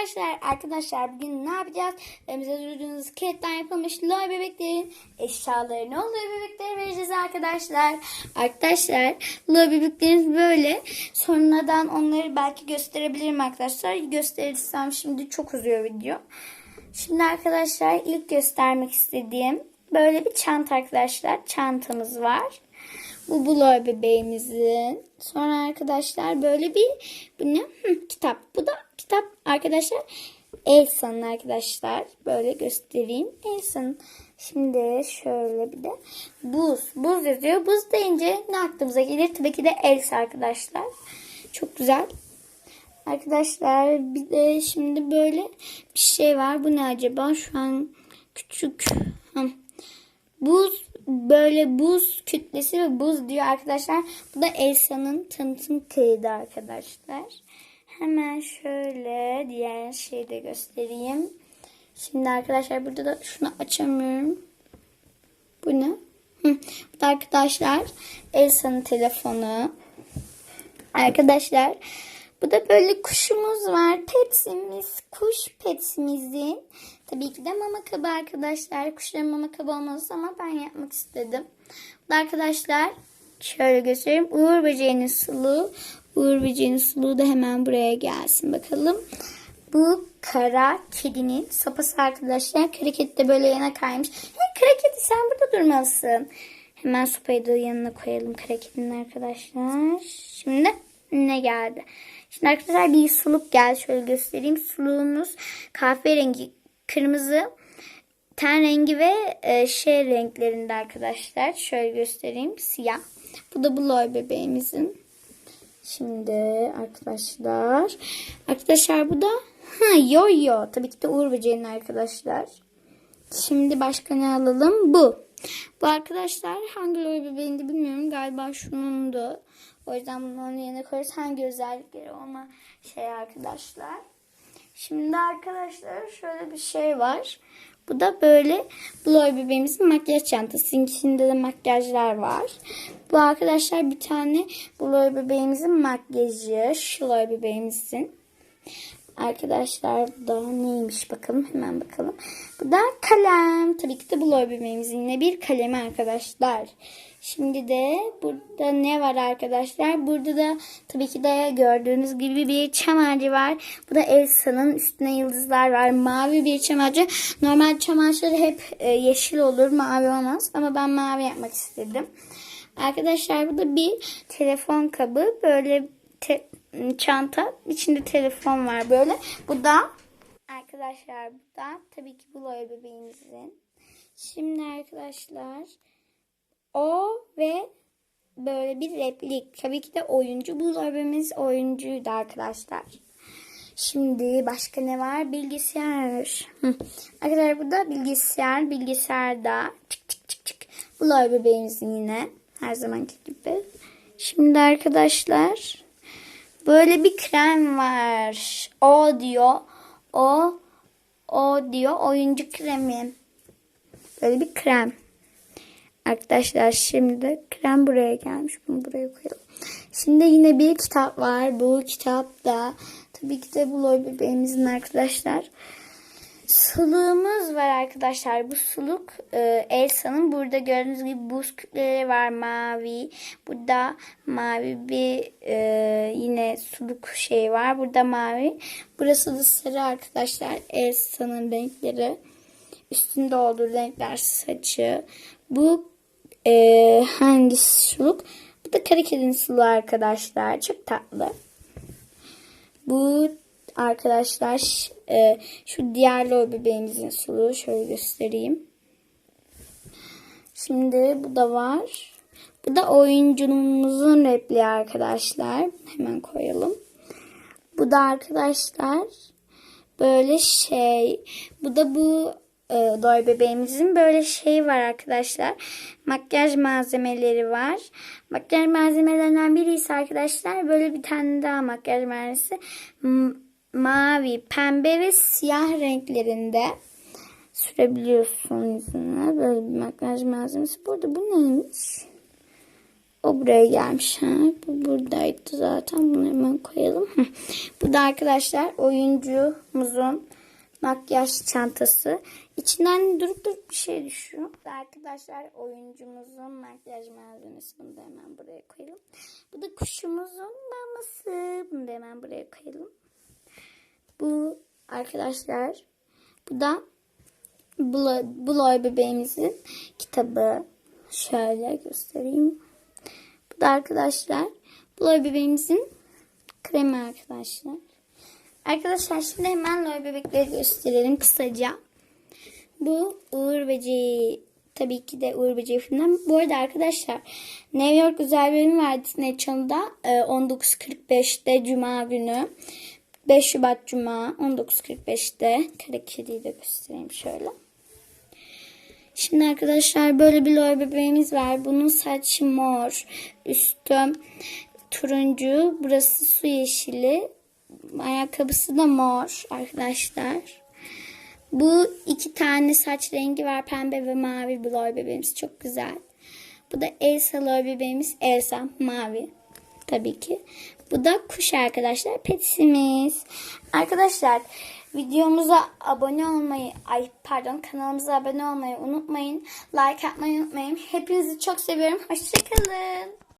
arkadaşlar. Arkadaşlar bugün ne yapacağız? Elimize duyduğunuz kağıttan yapılmış loy bebeklerin eşyalarını loy bebeklere vereceğiz arkadaşlar. Arkadaşlar loy bebeklerimiz böyle. Sonradan onları belki gösterebilirim arkadaşlar. Gösterirsem şimdi çok uzuyor video. Şimdi arkadaşlar ilk göstermek istediğim böyle bir çanta arkadaşlar. Çantamız var. Bu Bloy bebeğimizin. Sonra arkadaşlar böyle bir bu ne? Hı, kitap. Bu da kitap arkadaşlar. Elsa'nın arkadaşlar. Böyle göstereyim. Elsa'nın. Şimdi şöyle bir de buz. Buz yazıyor. Buz deyince ne aklımıza gelir? Tabii ki de Elsa arkadaşlar. Çok güzel. Arkadaşlar bir de şimdi böyle bir şey var. Bu ne acaba? Şu an küçük. Hı. Buz böyle buz kütlesi ve buz diyor arkadaşlar. Bu da Elsa'nın tanıtım kaydı arkadaşlar. Hemen şöyle diğer şeyi de göstereyim. Şimdi arkadaşlar burada da şunu açamıyorum. Bu ne? Bu da arkadaşlar Elsa'nın telefonu. Arkadaşlar bu da böyle kuşumuz var. Petsimiz. Kuş petsimizin. Tabii ki de mama kabı arkadaşlar. Kuşların mama kabı olmaz ama ben yapmak istedim. Bu da arkadaşlar şöyle göstereyim. Uğur böceğinin suluğu. Uğur böceğinin suluğu da hemen buraya gelsin bakalım. Bu kara kedinin sopası arkadaşlar. Kara de böyle yana kaymış. Hey kara sen burada durmalısın. Hemen sopayı da yanına koyalım kara arkadaşlar. Şimdi ne geldi? Şimdi arkadaşlar bir suluk geldi. Şöyle göstereyim. Suluğumuz kahverengi, kırmızı, ten rengi ve e, şey renklerinde arkadaşlar. Şöyle göstereyim. Siyah. Bu da Bloy bebeğimizin. Şimdi arkadaşlar. Arkadaşlar bu da ha, yo yo. Tabii ki de Uğur Böceği'nin arkadaşlar. Şimdi başka ne alalım? Bu. Bu arkadaşlar hangi loy bebeğinde bilmiyorum. Galiba şunun da. O yüzden bunu onun yerine koyarız. Hangi özellikleri olma şey arkadaşlar. Şimdi arkadaşlar şöyle bir şey var. Bu da böyle Bloy bebeğimizin makyaj çantası. Sinkisinde de makyajlar var. Bu arkadaşlar bir tane Bloy bebeğimizin makyajı. Şloy bebeğimizin. Arkadaşlar bu da neymiş bakalım hemen bakalım. Bu da kalem. Tabii ki de Bloy bebeğimizin yine bir kalemi arkadaşlar. Şimdi de burada ne var arkadaşlar? Burada da tabii ki de gördüğünüz gibi bir çam ağacı var. Bu da Elsa'nın üstüne yıldızlar var. Mavi bir çam ağacı. Normal çam ağaçları hep e, yeşil olur. Mavi olmaz. Ama ben mavi yapmak istedim. Arkadaşlar bu da bir telefon kabı. Böyle te- çanta. içinde telefon var böyle. Bu da arkadaşlar bu da tabii ki bu Loya bebeğimizin. Şimdi arkadaşlar o ve böyle bir replik. Tabii ki de oyuncu. Bu abimiz oyuncuydu arkadaşlar. Şimdi başka ne var? Bilgisayar. Arkadaşlar bu da bilgisayar. Bilgisayarda çık çık çık çık. Bu bebeğimizin yine. Her zamanki gibi. Şimdi arkadaşlar böyle bir krem var. O diyor. O o diyor oyuncu kremi. Böyle bir krem. Arkadaşlar şimdi krem buraya gelmiş. Bunu buraya koyalım. Şimdi yine bir kitap var. Bu kitap da tabii ki de bu bebeğimizin arkadaşlar. Suluğumuz var arkadaşlar. Bu suluk e, Elsa'nın burada gördüğünüz gibi buz kütleleri var mavi. Burada mavi bir e, yine suluk şey var. Burada mavi. Burası da sarı arkadaşlar. Elsa'nın renkleri. Üstünde olduğu renkler saçı. Bu e, hangisi suluk? Bu da kara kedinin suluğu arkadaşlar. Çok tatlı. Bu arkadaşlar e, şu diğer loy bebeğimizin suluğu. Şöyle göstereyim. Şimdi bu da var. Bu da oyuncumuzun repliği arkadaşlar. Hemen koyalım. Bu da arkadaşlar böyle şey. Bu da bu e, Loy bebeğimizin böyle şey var arkadaşlar. Makyaj malzemeleri var. Makyaj malzemelerinden biri ise arkadaşlar böyle bir tane daha makyaj malzemesi. Mavi, pembe ve siyah renklerinde sürebiliyorsun yüzüne. Böyle bir makyaj malzemesi. Burada bu neymiş? O buraya gelmiş. Ha. Bu buradaydı zaten. Bunu hemen koyalım. Bu da arkadaşlar oyuncumuzun makyaj çantası. İçinden durup durup bir şey düşüyor. Arkadaşlar oyuncumuzun makyaj malzemesi. Bunu da hemen buraya koyalım. Bu da kuşumuzun maması. Bunu da hemen buraya koyalım. Bu arkadaşlar bu da Blo- Bloy bebeğimizin kitabı. Şöyle göstereyim. Bu da arkadaşlar Bloy bebeğimizin kremi arkadaşlar. Arkadaşlar şimdi hemen Loy bebekleri gösterelim kısaca. Bu Uğur Böceği. Tabii ki de Uğur Böceği filminden. Bu arada arkadaşlar New York Güzel Bölüm Channel'da e, 19.45'te Cuma günü. 5 Şubat Cuma 19.45'te. Kara kediyi de göstereyim şöyle. Şimdi arkadaşlar böyle bir lor bebeğimiz var. Bunun saçı mor. Üstü turuncu. Burası su yeşili. Ayakkabısı da mor arkadaşlar. Bu iki tane saç rengi var. Pembe ve mavi bu lor bebeğimiz. Çok güzel. Bu da Elsa lor bebeğimiz. Elsa mavi. Tabii ki. Bu da kuş arkadaşlar. Petisimiz. Arkadaşlar videomuza abone olmayı, ay pardon kanalımıza abone olmayı unutmayın. Like atmayı unutmayın. Hepinizi çok seviyorum. Hoşçakalın.